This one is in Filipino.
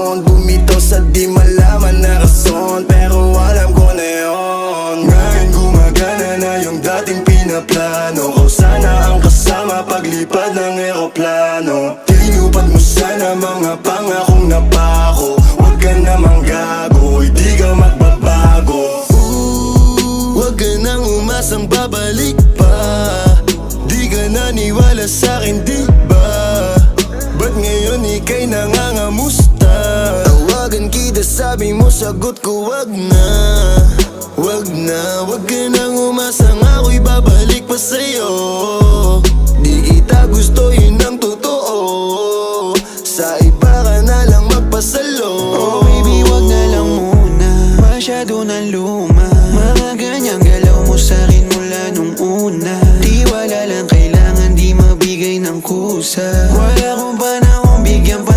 Bumitaw sa di malaman na rason. Pero alam ko na yun. Ngayon gumagana na yung dating pinaplano Kung sana ang kasama paglipad ng eroplano. Tinupad mo sana mga pangakong napako. Huwag ka namang gago, hindi ka magbabago. Ooh, Huwag ka nang umasang babalik pa. Di ka naniwala sa'kin, di ba? Ba't ngayon ika'y nangangamusta? Sabi mo sagot ko wag na. Wag na, wag ka nang umasang ako'y babalik pa sa'yo. Di kita gusto, yun ang totoo. Sa iba ka na lang magpasalo. Oh baby, wag na lang muna. Masyado na luma. Mga ganyang galaw mo sa'kin mula nung una. Di wala lang kailangan, di mabigay ng kusa. Wala kong panahon, bigyan pa